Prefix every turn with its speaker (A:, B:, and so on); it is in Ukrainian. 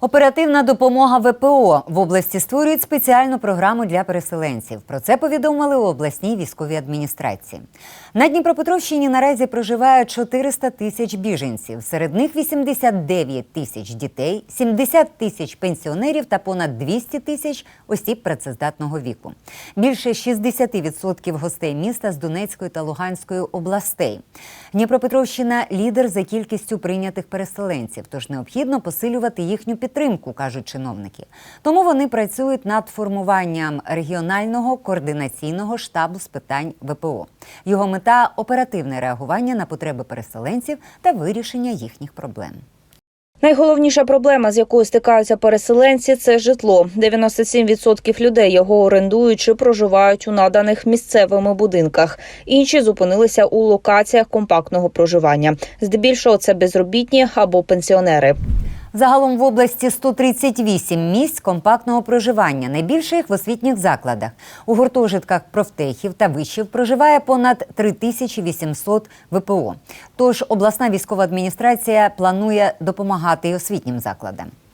A: Оперативна допомога ВПО в області створюють спеціальну програму для переселенців. Про це повідомили у обласній військовій адміністрації. На Дніпропетровщині наразі проживає 400 тисяч біженців. Серед них 89 тисяч дітей, 70 тисяч пенсіонерів та понад 200 тисяч осіб працездатного віку. Більше 60% гостей міста з Донецької та Луганської областей. Дніпропетровщина лідер за кількістю прийнятих переселенців, тож необхідно посилювати їхню підтримку, кажуть чиновники. Тому вони працюють над формуванням регіонального координаційного штабу з питань ВПО. Його мета оперативне реагування на потреби переселенців та вирішення їхніх проблем.
B: Найголовніша проблема, з якою стикаються переселенці, це житло. 97% людей його орендують чи проживають у наданих місцевими будинках. Інші зупинилися у локаціях компактного проживання. Здебільшого це безробітні або пенсіонери.
A: Загалом в області 138 місць компактного проживання. Найбільше їх в освітніх закладах. У гуртожитках профтехів та вишів проживає понад 3800 ВПО. Тож обласна військова адміністрація планує допомагати і освітнім закладам.